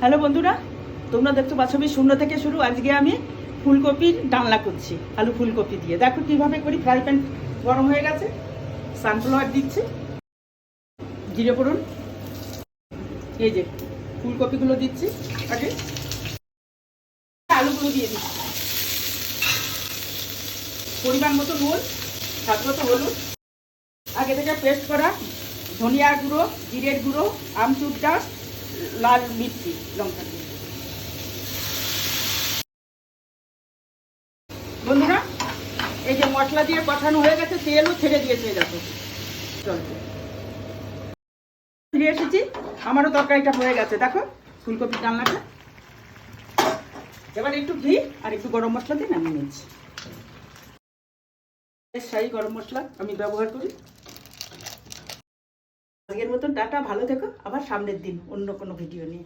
Hello বন্ধুরা, তোমরা দেখতে পাচ্ছ আমি শূন্য থেকে শুরু। আজকে আমি ফুলকপির ডালনা করছি, আলু ফুলকপি দিয়ে। দেখো কীভাবে করি, ফ্রাই প্যান গরম হয়ে গেছে সানফ্লাওয়ার দিচ্ছি। জিরে পড়ুন এই যে ফুলকপিগুলো দিচ্ছি, আগে আলুগুলো দিয়ে দিচ্ছি। পরিমাণ মতো নুন, স্বাদ মতো হলুদ। আগে থেকে পেস্ট করা ধনিয়া গুঁড়ো, জিরের গুঁড়ো আমচুর আমচুরটা লাল লঙ্কা দিয়ে। বন্ধুরা, এই যে মশলা দিয়ে কষানো হয়ে গেছে, তেলও ছেড়ে দিয়েছে দেখো। ফিরে এসেছি, আমারও তরকারিটা হয়ে গেছে, দেখো, ফুলকপির ডালনাটা। এবার একটু ঘি আর একটু গরম মশলা দিয়ে নামিয়ে নিয়েছি শাহি গরম মশলা আমি ব্যবহার করি। আজকের মতন টাটা ভালো থেকো। আবার সামনের দিন অন্য কোনো ভিডিও নিয়ে।